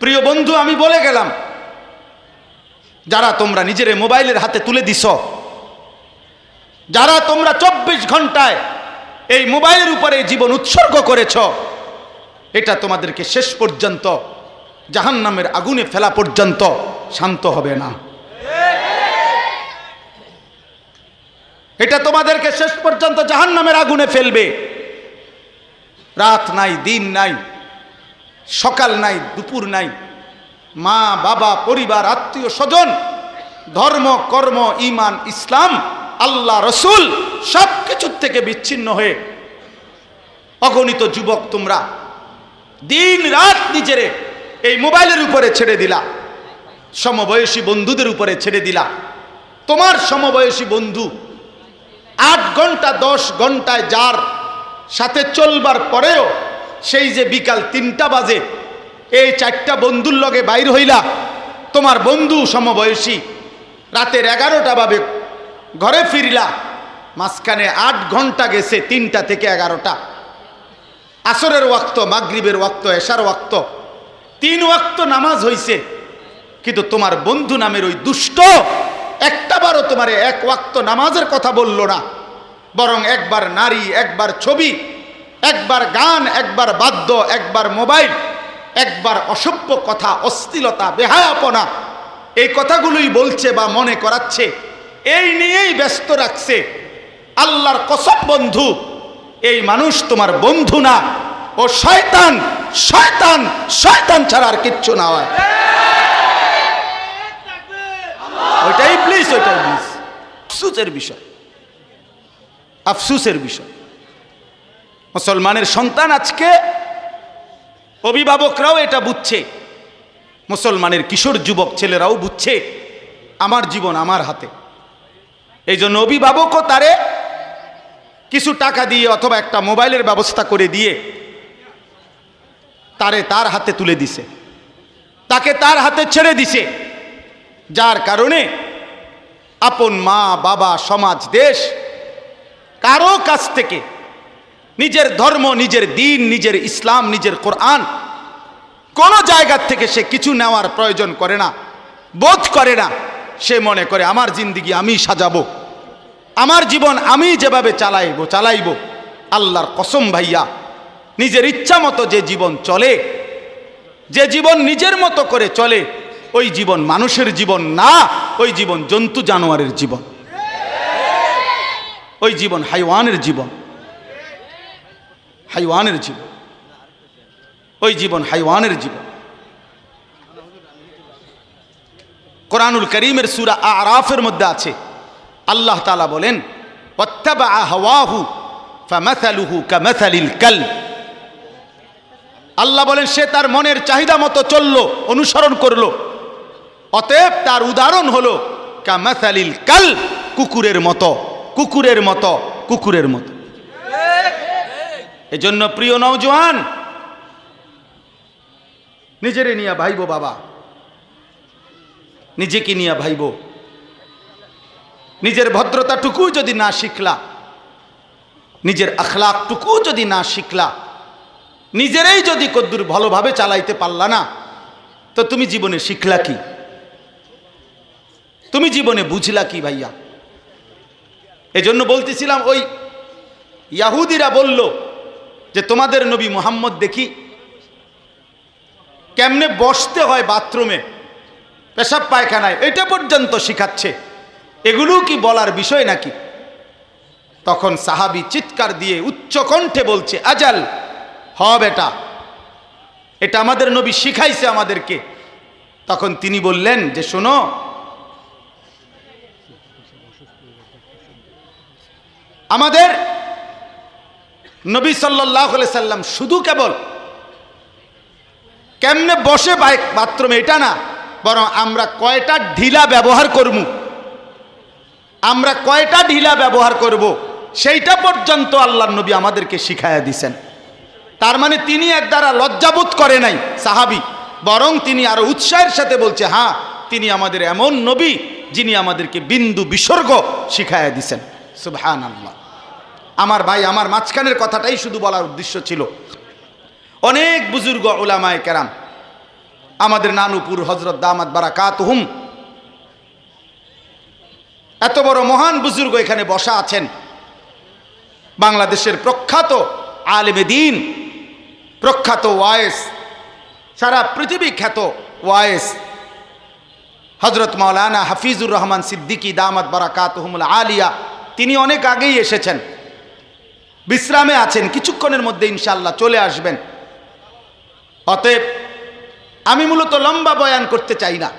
প্রিয় বন্ধু, আমি বলে গেলাম, যারা তোমরা নিজের মোবাইলের হাতে তুলে দিছ যারা তোমরা চব্বিশ ঘন্টায় এই মোবাইলের উপরে জীবন উৎসর্গ করেছ, এটা তোমাদেরকে শেষ পর্যন্ত, জাহান্নামের আগুনে ফেলা পর্যন্ত শান্ত হবে না। এটা তোমাদেরকে শেষ পর্যন্ত জাহান্নামের আগুনে ফেলবে। রাত নাই, দিন নাই সকাল নাই, দুপুর নাই। মা, বাবা, পরিবার, আত্মীয়, স্বজন, ধর্ম, কর্ম ইমান ইসলাম, আল্লাহ, রসুল সব কিছুর থেকে বিচ্ছিন্ন হয়ে অগণিত যুবক তোমরা দিন রাত নিজেরে এই মোবাইলের উপরে ছেড়ে দিলা, সমবয়সী বন্ধুদের উপরে ছেড়ে দিলা। তোমার সমবয়সী বন্ধু আট ঘণ্টা, দশ ঘন্টায় যার সাথে চলবার পরেও সেই যে বিকাল তিনটা বাজে, এই চারটা বন্ধুর লগে বাইর হইলা, তোমার বন্ধু সমবয়সী, রাতের এগারোটা বাবে ঘরে ফিরলা, মাঝখানে আট ঘণ্টা গেছে তিনটা থেকে এগারোটা। আসরের ওয়াক্ত, মাগরিবের ওয়াক্ত, এশার ওয়াক্ত, তিন ওয়াক্ত নামাজ হইছে, কিন্তু তোমার বন্ধু নামের ওই দুষ্ট একটাবারও তোমার এক ওয়াক্ত নামাজের কথা বলল না, বরং একবার নারী, একবার ছবি একবার গান, একবার বাদ্য, একবার মোবাইল, একবার অসভ্য কথা অস্থিলতা বেহায়াপনা, এই কথাগুলোই বলছে বা মনে করাচ্ছে, এই নিয়েই ব্যস্ত রাখছে। আল্লাহর কসম বন্ধু, এই মানুষ তোমার বন্ধু না। ও শয়তান শয়তান শয়তান ছাড়া আর কিচ্ছু না হয়। ওইটাই প্লিজ ওইটাই প্লিজ আফসুসের বিষয়। আফসুসের বিষয়। মুসলমানের সন্তান আজকে, অভিভাবকরাও এটা বুঝছে, মুসলমানের কিশোর যুবক ছেলেরাও বুঝছে, আমার জীবন আমার হাতে। এই জন্য অভিভাবকও তারে কিছু টাকা দিয়ে অথবা একটা মোবাইলের ব্যবস্থা করে দিয়ে তারে তার হাতে তুলে দিছে। তাকে তার হাতে ছেড়ে দিছে। যার কারণে আপন মা, বাবা, সমাজ, দেশ, কারও কাছ থেকে নিজের ধর্ম, নিজের দিন, নিজের ইসলাম, নিজের কোরআন কোন জায়গার থেকে সে কিছু নেওয়ার প্রয়োজন করে না, বোধ করে না। সে মনে করে, আমার জিন্দিগি আমি সাজাবো, আমার জীবন আমি যেভাবে চালাইব চালাইব, আল্লাহর কসম ভাইয়া, নিজের ইচ্ছা মতো যে জীবন চলে, যে জীবন নিজের মতো করে চলে, ওই জীবন মানুষের জীবন না, ওই জীবন জন্তু জানোয়ারের জীবন, ওই জীবন হাইওয়ানের জীবন। হাইওয়ানের জীবন। ওই জীবন হাইওয়ানের জীবন। কোরআনুল করিমের সুরা আরাফের মধ্যে আছে। আল্লাহ তালা বলেন আল্লাহ বলেন, সে তার মনের চাহিদা মতো চলল, অনুসরণ করল। অতএব তার উদাহরণ হলো কামাথালিল কাল কুকুরের মতো কুকুরের মতো কুকুরের মতো। এজন্য প্রিয় নওজোয়ান, নিজেরে নিয়া ভাইব বাবা। নিজেকে নিয়া ভাইব। নিজের ভদ্রতাটুকু যদি না শিখলা, নিজের আখলাকটুকু যদি না শিখলা, নিজেরাই যদি কদ্দুর ভালোভাবে চালাইতে পারলা না, তো তুমি জীবনে শিখলা কি? তুমি জীবনে বুঝলা কি ভাইয়া? এজন্য বলতেছিলাম, ওই ইয়াহুদিরা বলল যে তোমাদের নবী মোহাম্মদ দেখি কেমনে বসতে হয় বাথরুমে, পেশাব পায়খানায়, এটা পর্যন্ত শিখাচ্ছে। এগুলো কি বলার বিষয় নাকি? তখন সাহাবি চিৎকার দিয়ে উচ্চ কণ্ঠে বলছে, আজাল, হ বেটা, এটা আমাদের নবী শিখাইছে আমাদেরকে। তখন তিনি বললেন যে, শোনো, আমাদের নবী সাল্লাহ সাল্লাম শুধু কেবল কেমনে বসে বাইক বাথরুমে, এটা না, বরং আমরা কয়টা ঢিলা ব্যবহার করব? আমরা কয়টা ঢিলা ব্যবহার করব? সেইটা পর্যন্ত আল্লাহ নবী আমাদেরকে শিখাইয়া দিছেন। তার মানে তিনি এক দ্বারা লজ্জাবোধ করে নাই সাহাবি, বরং তিনি আরও উৎসাহের সাথে বলছে হ্যাঁ তিনি আমাদের এমন নবী যিনি আমাদেরকে বিন্দু বিসর্গ শিখাইয়া দিছেন। সুবহান আল্লাহ আমার ভাই, আমার মাঝখানের কথাটাই শুধু বলার উদ্দেশ্য ছিল। অনেক বুজুর্গ ওলামায় কেরাম, আমাদের নানুপুর হজরত দামাত বারাকাত হুম এত বড় মহান বুজুর্গ এখানে বসা আছেন। বাংলাদেশের প্রখ্যাত আলেমে দিন, প্রখ্যাত ওয়ায়েস, সারা পৃথিবী খ্যাত ওয়ায়েস হজরত মাওলানা হাফিজুর রহমান সিদ্দিকী দামাত বারাকাত হুমুল আলিয়া, তিনি অনেক আগেই এসেছেন। বিশ্রামে আছেন, কিছুক্ষণের মধ্যে ইনশাল্লাহ চলে আসবেন। অতএব আমি মূলত লম্বা বয়ান করতে চাই না।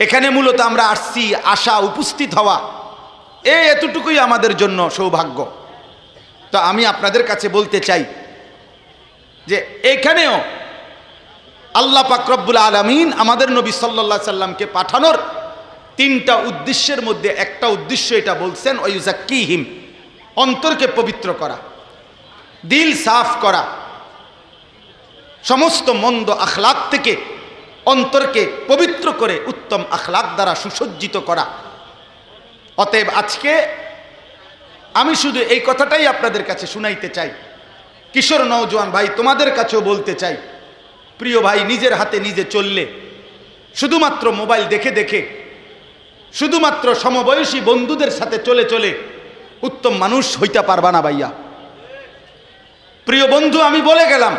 এখানে মূলত আমরা আসছি আশা উপস্থিত হওয়া। এ এতটুকুই আমাদের জন্য সৌভাগ্য। তো আমি আপনাদের কাছে বলতে চাই যে এখানেও আল্লাহ পাকরব্বুল আলমিন আমাদের নবী সাল্লা সাল্লামকে পাঠানোর তিনটা উদ্দেশ্যের মধ্যে একটা উদ্দেশ্য এটা বলছেন ওয়ুজাক্কিহিম অন্তরকে পবিত্র করা, দিল সাফ করা, সমস্ত মন্দ আখলাক থেকে অন্তরকে পবিত্র করে উত্তম আখলাক দ্বারা সুসজ্জিত করা। অতএব আজকে আমি শুধু এই কথাটাই আপনাদের কাছে শুনাইতে চাই। কিশোর নওজোয়ান ভাই, তোমাদের কাছেও বলতে চাই। প্রিয় ভাই, নিজের হাতে নিজে চললে, শুধুমাত্র মোবাইল দেখে দেখে, শুধুমাত্র সমবয়সী বন্ধুদের সাথে চলে চলে উত্তম মানুষ হইতে পারবা না ভাইয়া। প্রিয় বন্ধু, আমি বলে গেলাম,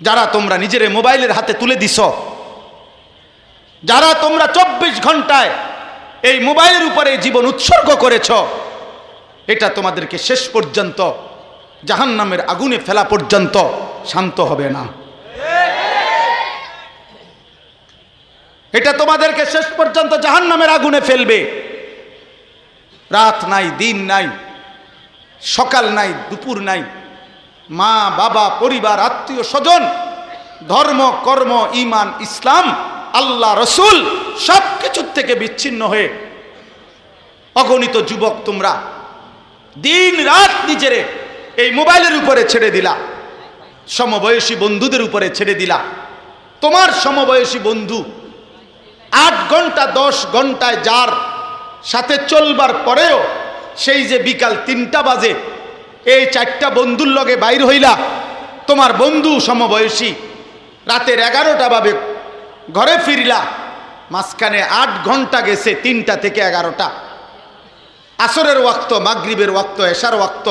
যারা তোমরা নিজের মোবাইলের হাতে তুলে দিছ, যারা তোমরা চব্বিশ ঘন্টায় এই মোবাইলের উপরে জীবন উৎসর্গ করেছ, এটা তোমাদেরকে শেষ পর্যন্ত, জাহান্নামের আগুনে ফেলা পর্যন্ত শান্ত হবে না। এটা তোমাদেরকে শেষ পর্যন্ত জাহান্নামের আগুনে ফেলবে। রাত নাই, দিন নাই, সকাল নাই, দুপুর নাই। মা, বাবা, পরিবার, আত্মীয় স্বজন, ধর্ম, কর্ম ইমান ইসলাম, আল্লাহ, রসুল সব কিছুর থেকে বিচ্ছিন্ন হয়ে অগণিত যুবক তোমরা দিন রাত নিজেরে এই মোবাইলের উপরে ছেড়ে দিলা, সমবয়সী বন্ধুদের উপরে ছেড়ে দিলা। তোমার সমবয়সী বন্ধু আট ঘণ্টা, দশ ঘন্টায় যার সাথে চলবার পরেও সেই যে বিকাল তিনটা বাজে, এই চারটা বন্ধুর লগে বাইর হইলা, তোমার বন্ধু সমবয়সী রাতের এগারোটা বাবে ঘরে ফিরলা, মাঝখানে আট ঘণ্টা গেছে তিনটা থেকে এগারোটা। আসরের ওয়াক্ত, মাগরিবের ওয়াক্ত, এশার ওয়াক্ত,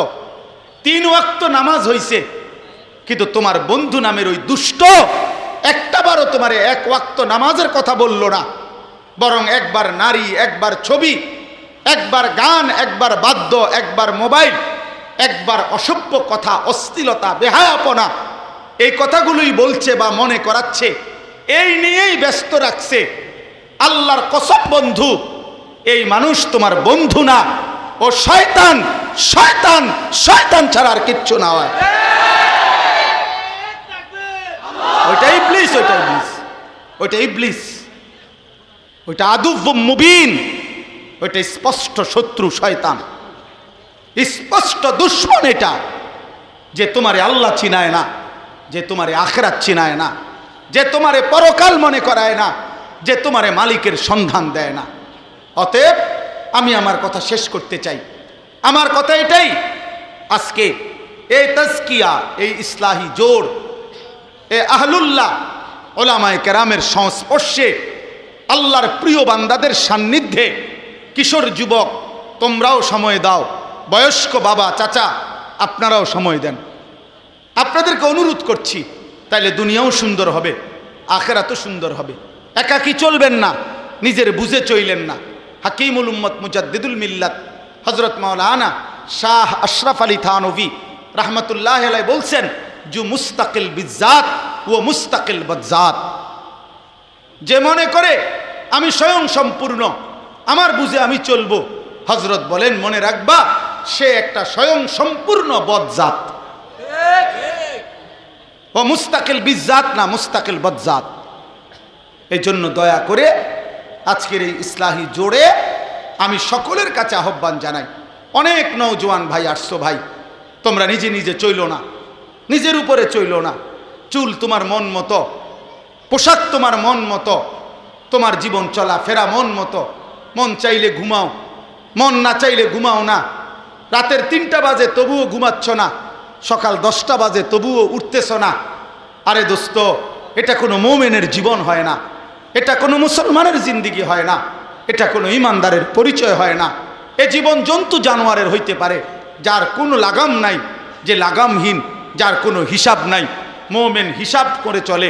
তিন ওয়াক্ত নামাজ হইছে, কিন্তু তোমার বন্ধু নামের ওই দুষ্ট একটাবারও তোমার এক ওয়াক্ত নামাজের কথা বলল না। বরং একবার নারী একবার ছবি একবার গান একবার বাদ্য একবার মোবাইল একবার অসভ্য কথা অশ্লীলতা বেহায়াপনা এই কথাগুলোই বলছে বা মনে করাচ্ছে এই নিয়েই ব্যস্ত রাখছে। আল্লাহর কসম বন্ধু এই মানুষ তোমার বন্ধু না। ও শয়তান শয়তান শয়তান ছাড়া আর কিচ্ছু না হয়। ওইটা ইবলিস ওইটা ইবলিস ওইটা ইবলিস। ওইটা আদুব মুবিন, ওইটা স্পষ্ট শত্রু শয়তান। স্পষ্ট দুশ্মন এটা, যে তোমারে আল্লাহ চিনায় না, যে তোমারে আখরাত চিনায় না, যে তোমারে পরকাল মনে করায় না, যে তোমারে মালিকের সন্ধান দেয় না। অতএব আমি আমার কথা শেষ করতে চাই। আমার কথা এটাই, আজকে এই তাজকিয়া, এই ইসলাহি জোর, এ আহলুল্লাহ, ওলামায় কেরামের সংস্পর্শে আল্লাহর প্রিয় বান্দাদের সান্নিধ্যে, কিশোর যুবক, তোমরাও সময় দাও। বয়স্ক বাবা, চাচা, আপনারাও সময় দেন। আপনাদেরকে অনুরোধ করছি, তাইলে দুনিয়াও সুন্দর হবে, আখেরাতও সুন্দর হবে। একাকি চলবেন না, নিজের বুঝে চইলেন না। হাকিমুল উম্মত মুজাদ্দিদুল মিল্লাত হজরত মাওলানা শাহ আশরাফ আলী থানভি রহমতুল্লাহ বলছেন, জু মুস্তাকিল বিজাত ও মুস্তাকিল বজ্জাত। যে মনে করে আমি স্বয়ং সম্পূর্ণ, আমার বুঝে আমি চলবো। হজরত বলেন, মনে রাখবা, সে একটা স্বয়ং সম্পূর্ণ বদজাত। ও মুস্তাকিল বিজাত না মুস্তাকিল বদজাত? এই জন্য দয়া করে আজকের এই ইসলাহি জোড়ে আমি সকলের কাছে আহ্বান জানাই। অনেক নৌজওয়ান ভাই আসছো ভাই, তোমরা নিজে নিজে চইল না, নিজের উপরে চইল না। চুল তোমার মন মতো পোশাক তোমার মন মতো, তোমার জীবন চলা ফেরা মন মতো। মন চাইলে ঘুমাও, মন না চাইলে ঘুমাও না। রাতের তিনটা বাজে তবুও ঘুমাচ্ছ না, সকাল দশটা বাজে তবুও উঠতেছ না। আরে দোস্ত, এটা কোনো মোমেনের জীবন হয় না, এটা কোনো মুসলমানের জিন্দিগি হয় না, এটা কোনো ইমানদারের পরিচয় হয় না। এ জীবন জন্তু জানোয়ারের হইতে পারে, যার কোনো লাগাম নাই, যে লাগামহীন, যার কোনো হিসাব নাই। মোমেন হিসাব করে চলে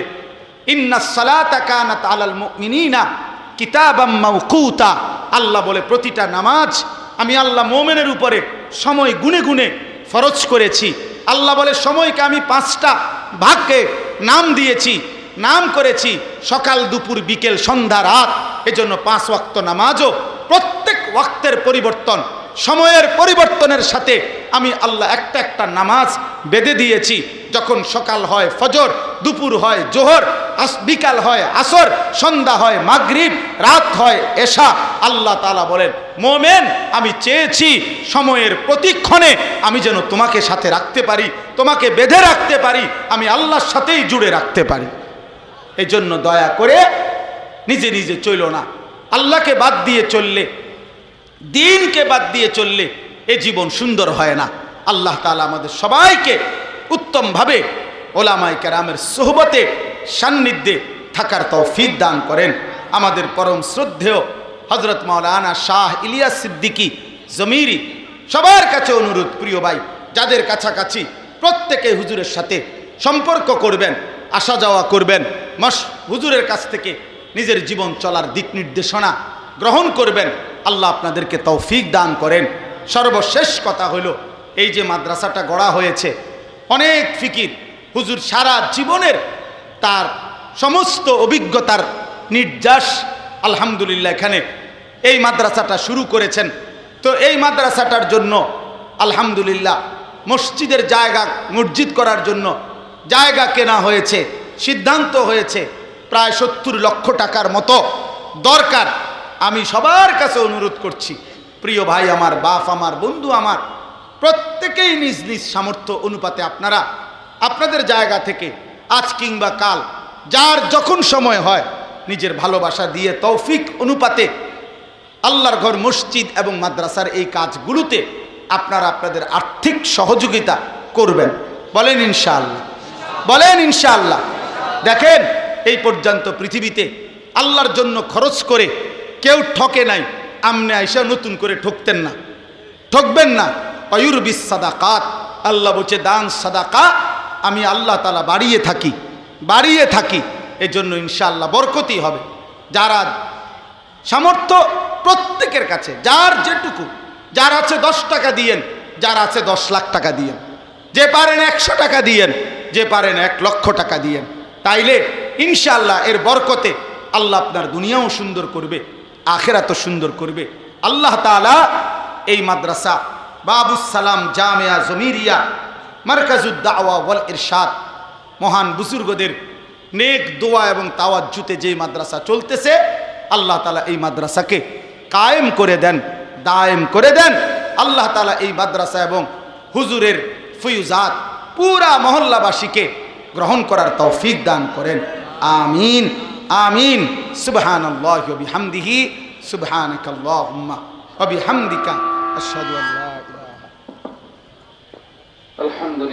আল্লাহ বলে, প্রতিটা নামাজ আমি আল্লাহ মোমেনের উপরে সময় গুনে গুনে ফরজ করেছি। আল্লাহ বলে, সময়কে আমি পাঁচটা ভাগকে নাম দিয়েছি, নাম করেছি সকাল, দুপুর, বিকেল, সন্ধ্যা, রাত। এজন্য পাঁচ ওয়াক্ত নামাজও প্রত্যেক ওয়াক্তের পরিবর্তন, সময়ের পরিবর্তনের সাথে আমি আল্লাহ একটা একটা নামাজ বেঁধে দিয়েছি। যখন সকাল হয় ফজর, দুপুর হয় জোহর বিকাল হয় আসর, সন্ধ্যা হয় মাগরিব, রাত হয় এশা। আল্লাহ তালা বলেন, মোমেন, আমি চেয়েছি সময়ের প্রতিক্ষণে আমি যেন তোমাকে সাথে রাখতে পারি, তোমাকে বেঁধে রাখতে পারি, আমি আল্লাহর সাথেই জুড়ে রাখতে পারি। এই জন্য দয়া করে নিজে নিজে চইল না। আল্লাহকে বাদ দিয়ে চললে, দিনকে বাদ দিয়ে চললে এ জীবন সুন্দর হয় না। আল্লাহ তালা আমাদের সবাইকে উত্তমভাবে ওলামাই কেরামের সোহবতে সান্নিধ্যে থাকার তৌফিক দান করেন। আমাদের পরম শ্রদ্ধেয় হজরত মাওলানা শাহ ইলিয়াস সিদ্দিকী জমিরি, সবার কাছে অনুরোধ প্রিয় ভাই, যাদের কাছাকাছি প্রত্যেকে হুজুরের সাথে সম্পর্ক করবেন, আসা যাওয়া করবেন মস হুজুরের কাছ থেকে নিজের জীবন চলার দিক নির্দেশনা গ্রহণ করবেন, আল্লাহ আপনাদেরকে তৌফিক দান করেন। সর্বশেষ কথা হলো, এই যে মাদ্রাসাটা গড়া হয়েছে, অনেক ফিকির, হুজুর সারা জীবনের তার সমস্ত অভিজ্ঞতার নির্যাস, আলহামদুলিল্লাহ, এখানে এই মাদ্রাসাটা শুরু করেছেন। তো এই মাদ্রাসাটার জন্য, আলহামদুলিল্লাহ, মসজিদের জায়গা মসজিদ করার জন্য জায়গা কেনা হয়েছে, সিদ্ধান্ত হয়েছে, প্রায় সত্তর লক্ষ টাকার মতো দরকার। আমি সবার কাছে অনুরোধ করছি, প্রিয় ভাই আমার, বাপ আমার, বন্ধু আমার, প্রত্যেকেই নিজ নিজ সামর্থ্য অনুপাতে আপনারা আপনাদের জায়গা থেকে আজ কিংবা কাল, যার যখন সময় হয়, নিজের ভালোবাসা দিয়ে তৌফিক অনুপাতে আল্লাহর ঘর, মসজিদ এবং মাদ্রাসার এই কাজগুলোতে আপনারা আপনাদের আর্থিক সহযোগিতা করবেন। বলেন ইনশাআল্লাহ। বলেন ইনশাআল্লাহ। দেখেন, এই পর্যন্ত পৃথিবীতে আল্লাহর জন্য খরচ করে কেউ ঠকে নাই। আমনে আইসা নতুন করে ঠকতেন না। ঠকবেন না। অয়ুর বিস সাদাকাত। আল্লাহ বলছে, দান সাদাকা আমি আল্লাহ তালা বাড়িয়ে থাকি বাড়িয়ে থাকি, এজন্য ইনশাআল্লাহ বরকতি হবে। যারা সামর্থ্য প্রত্যেকের কাছে, যার যেটুকু, যার আছে দশ টাকা দিয়েন, যার আছে দশ লাখ টাকা দিয়েন। যে পারেন একশো টাকা দিয়েন, যে পারেন এক লক্ষ টাকা দিয়েন। তাইলে ইনশাআল্লাহ এর বরকতে আল্লাহ আপনার দুনিয়াও সুন্দর করবে, আখেরাতও সুন্দর করবে। আল্লাহ তাআলা এই মাদ্রাসা, বাবুস সালাম জামিয়া জমিরিয়া মার্কাজুদ্দাওয়া ওয়াল ইরশাদ। মহান বুজুর্গদের নেক দোয়া এবং তাওয়াজ্জুতে যেই মাদ্রাসা চলতেছে, আল্লাহ তালা এই মাদ্রাসাকে কায়েম করে দেন, দায়েম করে দেন। আল্লাহ তালা এই মাদ্রাসা এবং হুজুরের ফুয়ুজাত পুরা মহল্লাবাসীকে গ্রহণ করার তৌফিক দান করেন। আমিন আমিন। সুবহান আল্লাহ বিহামদিহি সুবহানাক আল্লাহুম্মা ওয়া বিহামদিকা, আশহাদু আল্লা الحمد لله.